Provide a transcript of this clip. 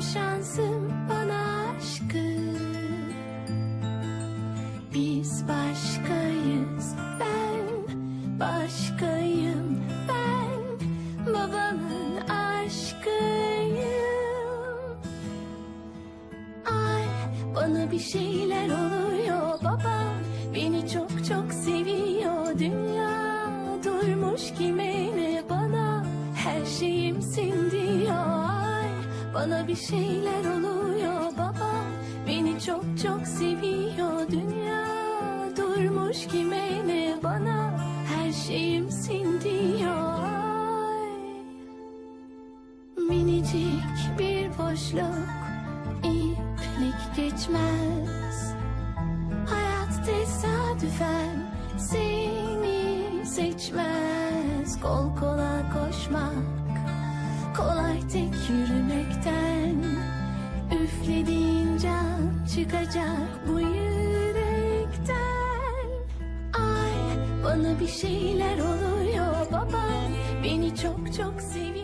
şansım bana aşkı. Biz başkayız ben başkayım ben babamın aşkıyım. Ay bana bir şeyler oluyor babam beni çok çok seviyor. Dünya durmuş kime Bana bir şeyler oluyor babam Beni çok çok seviyor Dünya. Durmuş kime ne bana. Her şeyimsin diyor. Ay. Minicik bir boşluk iplik geçmez. Hayat tesadüfen seni seçmez. Kol kola koşmak kolay tek çıkacak bu yürekten. Ay bana bir şeyler oluyor baba. Beni çok çok sev